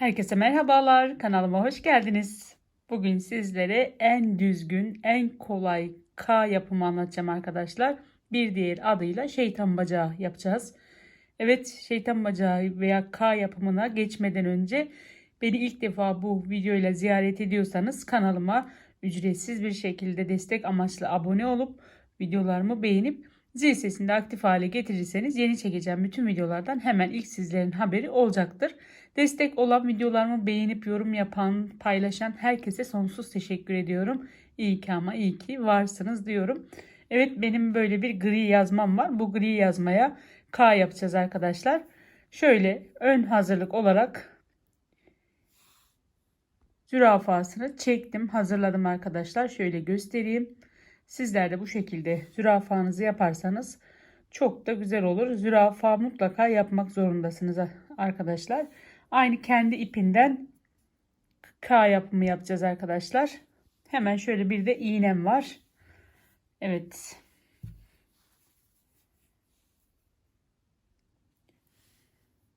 Herkese merhabalar. Kanalıma hoş geldiniz. Bugün sizlere en düzgün, en kolay K yapımı anlatacağım arkadaşlar. Bir diğer adıyla şeytan bacağı yapacağız. Evet, şeytan bacağı veya K yapımına geçmeden önce beni ilk defa bu videoyla ziyaret ediyorsanız kanalıma ücretsiz bir şekilde destek amaçlı abone olup videolarımı beğenip zil sesini de aktif hale getirirseniz yeni çekeceğim bütün videolardan hemen ilk sizlerin haberi olacaktır. Destek olan videolarımı beğenip yorum yapan, paylaşan herkese sonsuz teşekkür ediyorum. İyi ki ama iyi ki varsınız diyorum. Evet benim böyle bir gri yazmam var. Bu gri yazmaya K yapacağız arkadaşlar. Şöyle ön hazırlık olarak zürafasını çektim, hazırladım arkadaşlar. Şöyle göstereyim. Sizler de bu şekilde zürafanızı yaparsanız çok da güzel olur. Zürafa mutlaka yapmak zorundasınız arkadaşlar. Aynı kendi ipinden K yapımı yapacağız arkadaşlar. Hemen şöyle bir de iğnem var. Evet.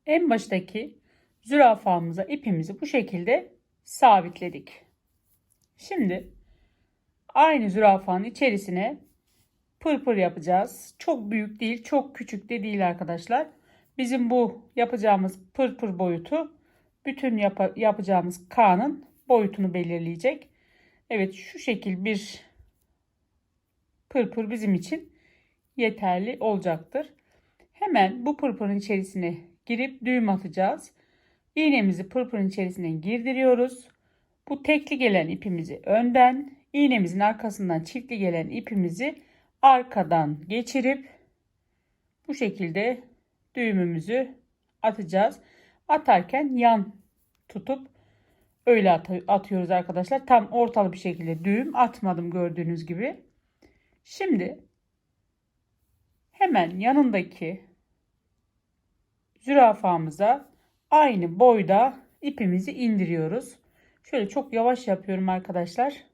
En baştaki zürafamıza ipimizi bu şekilde sabitledik. Şimdi aynı zürafanın içerisine pırpır yapacağız. Çok büyük değil, çok küçük de değil arkadaşlar. Bizim bu yapacağımız pırpır boyutu bütün yap yapacağımız K'nın boyutunu belirleyecek. Evet şu şekil bir pırpır bizim için yeterli olacaktır. Hemen bu pırpırın içerisine girip düğüm atacağız. İğnemizi pırpırın içerisine girdiriyoruz. Bu tekli gelen ipimizi önden, iğnemizin arkasından çiftli gelen ipimizi arkadan geçirip bu şekilde düğümümüzü atacağız. Atarken yan tutup öyle at atıyoruz arkadaşlar. Tam ortalı bir şekilde düğüm atmadım gördüğünüz gibi. Şimdi hemen yanındaki zürafamıza aynı boyda ipimizi indiriyoruz. Şöyle çok yavaş yapıyorum arkadaşlar.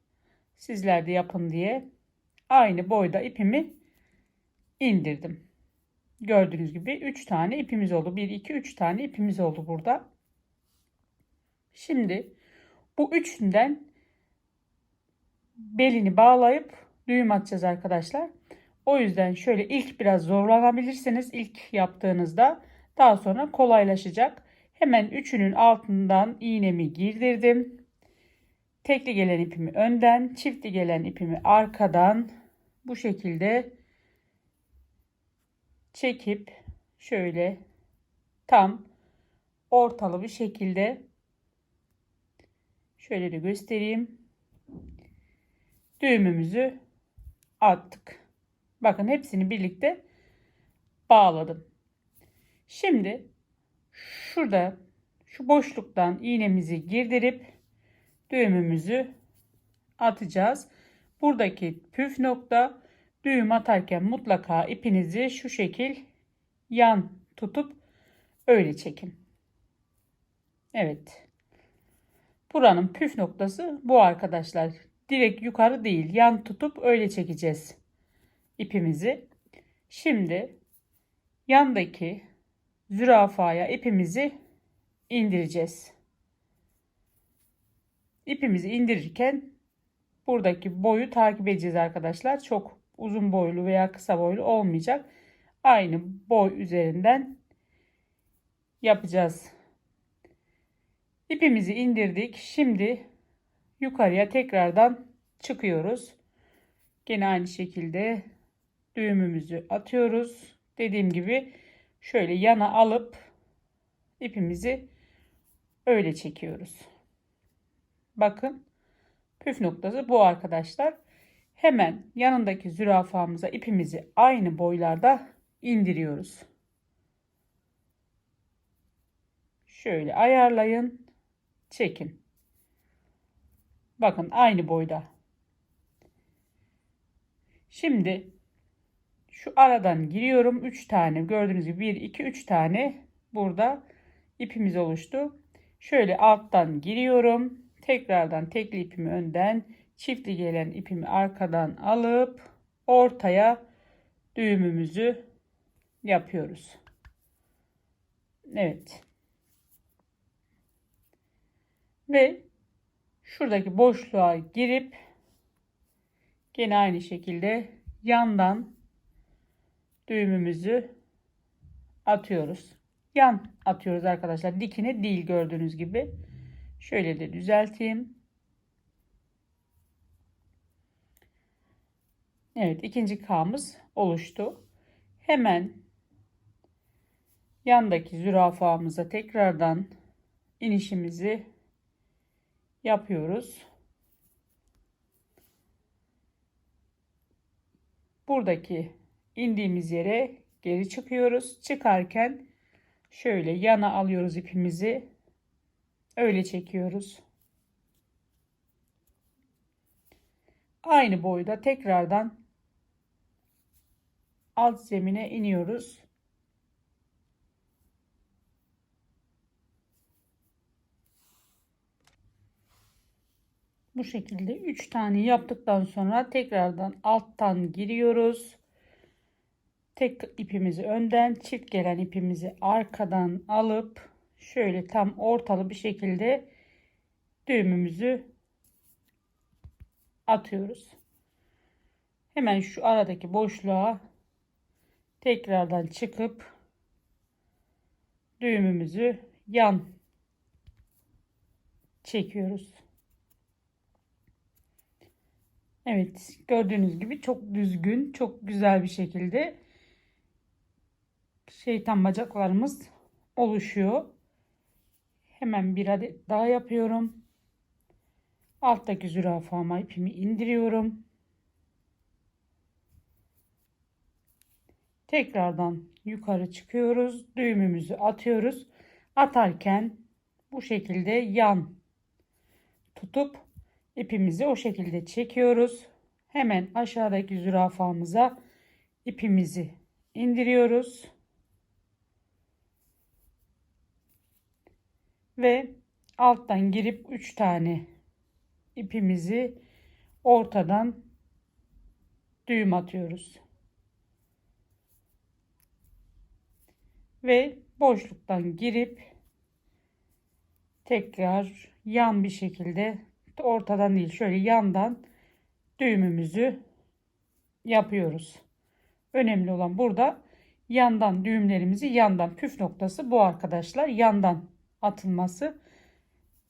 Sizler de yapın diye. Aynı boyda ipimi indirdim. Gördüğünüz gibi 3 tane ipimiz oldu. 1, 2, 3 tane ipimiz oldu burada. Şimdi bu üçünden belini bağlayıp düğüm atacağız arkadaşlar. O yüzden şöyle ilk biraz zorlanabilirsiniz ilk yaptığınızda. Daha sonra kolaylaşacak. Hemen üçünün altından iğnemi girdirdim. Tekli gelen ipimi önden, çiftli gelen ipimi arkadan bu şekilde çekip şöyle tam ortalı bir şekilde şöyle de göstereyim. Düğümümüzü attık. Bakın hepsini birlikte bağladım. Şimdi şurada şu boşluktan iğnemizi girdirip düğümümüzü atacağız. Buradaki püf nokta düğüm atarken mutlaka ipinizi şu şekil yan tutup öyle çekin. Evet. Buranın püf noktası bu arkadaşlar. Direkt yukarı değil yan tutup öyle çekeceğiz ipimizi. Şimdi yandaki zürafaya ipimizi indireceğiz. İpimizi indirirken buradaki boyu takip edeceğiz arkadaşlar. Çok uzun boylu veya kısa boylu olmayacak. Aynı boy üzerinden yapacağız. İpimizi indirdik. Şimdi yukarıya tekrardan çıkıyoruz. Gene aynı şekilde düğümümüzü atıyoruz. Dediğim gibi şöyle yana alıp ipimizi öyle çekiyoruz. Bakın püf noktası bu arkadaşlar. Hemen yanındaki zürafamıza ipimizi aynı boylarda indiriyoruz. Şöyle ayarlayın. Çekin. Bakın aynı boyda. Şimdi şu aradan giriyorum. 3 tane gördüğünüz gibi 1 2 3 tane burada ipimiz oluştu. Şöyle alttan giriyorum. Tekrardan tekli ipimi önden çiftli gelen ipimi arkadan alıp ortaya düğümümüzü yapıyoruz. Evet. Ve şuradaki boşluğa girip gene aynı şekilde yandan düğümümüzü atıyoruz. Yan atıyoruz arkadaşlar. Dikine değil gördüğünüz gibi. Şöyle de düzelteyim. Evet ikinci K'mız oluştu. Hemen yandaki zürafamıza tekrardan inişimizi yapıyoruz. Buradaki indiğimiz yere geri çıkıyoruz. Çıkarken şöyle yana alıyoruz ipimizi. Öyle çekiyoruz. Aynı boyda tekrardan alt zemine iniyoruz. Bu şekilde 3 tane yaptıktan sonra tekrardan alttan giriyoruz. Tek ipimizi önden, çift gelen ipimizi arkadan alıp şöyle tam ortalı bir şekilde düğümümüzü atıyoruz. Hemen şu aradaki boşluğa tekrardan çıkıp düğümümüzü yan çekiyoruz. Evet gördüğünüz gibi çok düzgün çok güzel bir şekilde şeytan bacaklarımız oluşuyor. Hemen bir adet daha yapıyorum. Alttaki zürafama ipimi indiriyorum. Tekrardan yukarı çıkıyoruz. Düğümümüzü atıyoruz. Atarken bu şekilde yan tutup ipimizi o şekilde çekiyoruz. Hemen aşağıdaki zürafamıza ipimizi indiriyoruz. Ve alttan girip 3 tane ipimizi ortadan düğüm atıyoruz. Ve boşluktan girip tekrar yan bir şekilde ortadan değil şöyle yandan düğümümüzü yapıyoruz. Önemli olan burada yandan düğümlerimizi yandan püf noktası bu arkadaşlar yandan atılması.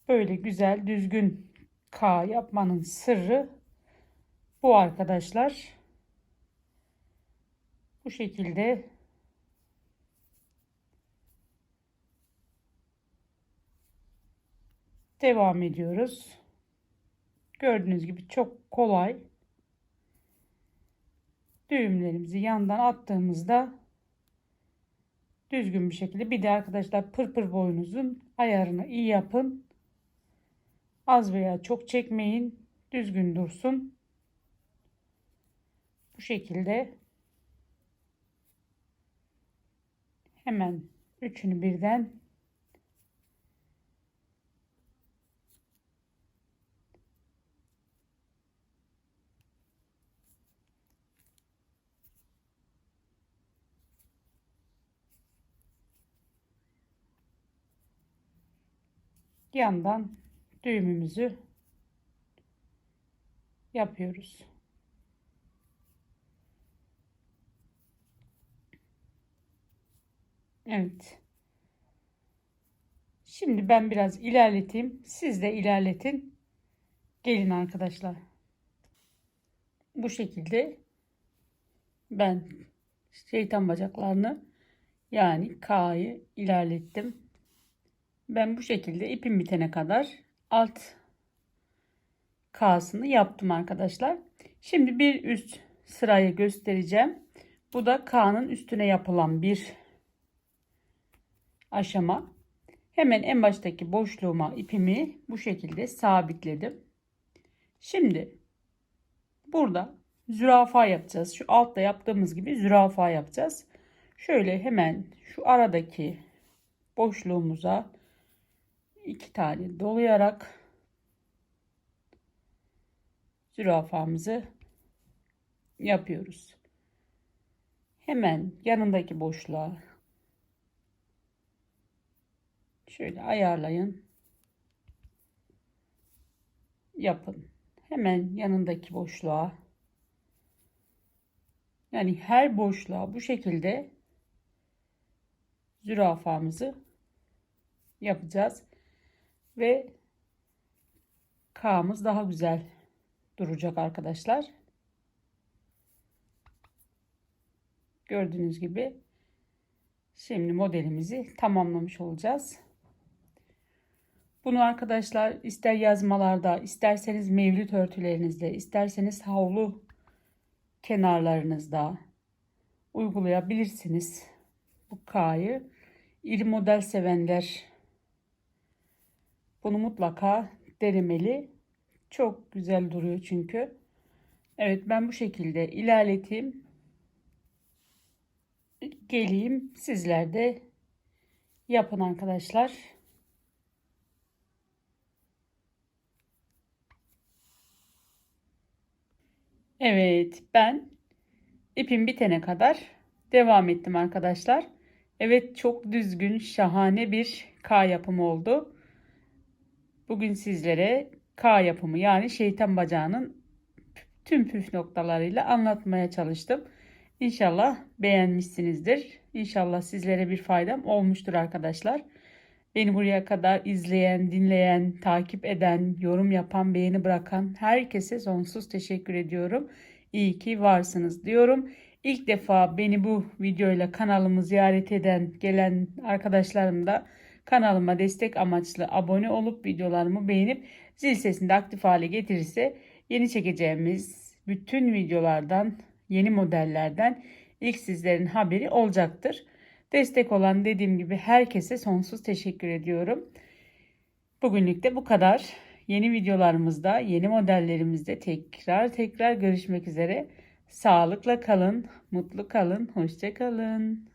Böyle güzel düzgün K yapmanın sırrı bu arkadaşlar. Bu şekilde devam ediyoruz. Gördüğünüz gibi çok kolay. Düğümlerimizi yandan attığımızda düzgün bir şekilde bir de arkadaşlar pırpır boyunuzun ayarını iyi yapın. Az veya çok çekmeyin. Düzgün dursun. Bu şekilde hemen üçünü birden yandan düğümümüzü yapıyoruz. Evet. Şimdi ben biraz ilerleteyim. Siz de ilerletin. Gelin arkadaşlar. Bu şekilde ben şeytan bacaklarını yani K'yı ilerlettim. Ben bu şekilde ipim bitene kadar alt K'sını yaptım arkadaşlar. Şimdi bir üst sırayı göstereceğim. Bu da K'nın üstüne yapılan bir aşama. Hemen en baştaki boşluğuma ipimi bu şekilde sabitledim. Şimdi burada zürafa yapacağız. Şu altta yaptığımız gibi zürafa yapacağız. Şöyle hemen şu aradaki boşluğumuza iki tane dolayarak zürafamızı yapıyoruz. Hemen yanındaki boşluğa şöyle ayarlayın. yapın. Hemen yanındaki boşluğa. Yani her boşluğa bu şekilde zürafamızı yapacağız. Ve K'mız daha güzel duracak arkadaşlar. Gördüğünüz gibi şimdi modelimizi tamamlamış olacağız. Bunu arkadaşlar ister yazmalarda, isterseniz mevlüt örtülerinizde, isterseniz havlu kenarlarınızda uygulayabilirsiniz. Bu K'yı iri model sevenler bunu mutlaka denemeli. Çok güzel duruyor çünkü. Evet ben bu şekilde ilerleteyim. Geleyim sizler de yapın arkadaşlar. Evet ben ipim bitene kadar devam ettim arkadaşlar. Evet çok düzgün şahane bir K yapımı oldu. Bugün sizlere K yapımı yani şeytan bacağının tüm püf noktalarıyla anlatmaya çalıştım. İnşallah beğenmişsinizdir. İnşallah sizlere bir faydam olmuştur arkadaşlar. Beni buraya kadar izleyen, dinleyen, takip eden, yorum yapan, beğeni bırakan herkese sonsuz teşekkür ediyorum. İyi ki varsınız diyorum. İlk defa beni bu videoyla kanalımı ziyaret eden, gelen arkadaşlarım da kanalıma destek amaçlı abone olup videolarımı beğenip zil sesini de aktif hale getirirse yeni çekeceğimiz bütün videolardan, yeni modellerden ilk sizlerin haberi olacaktır. Destek olan dediğim gibi herkese sonsuz teşekkür ediyorum. Bugünlük de bu kadar. Yeni videolarımızda, yeni modellerimizde tekrar tekrar görüşmek üzere. Sağlıkla kalın, mutlu kalın, hoşça kalın.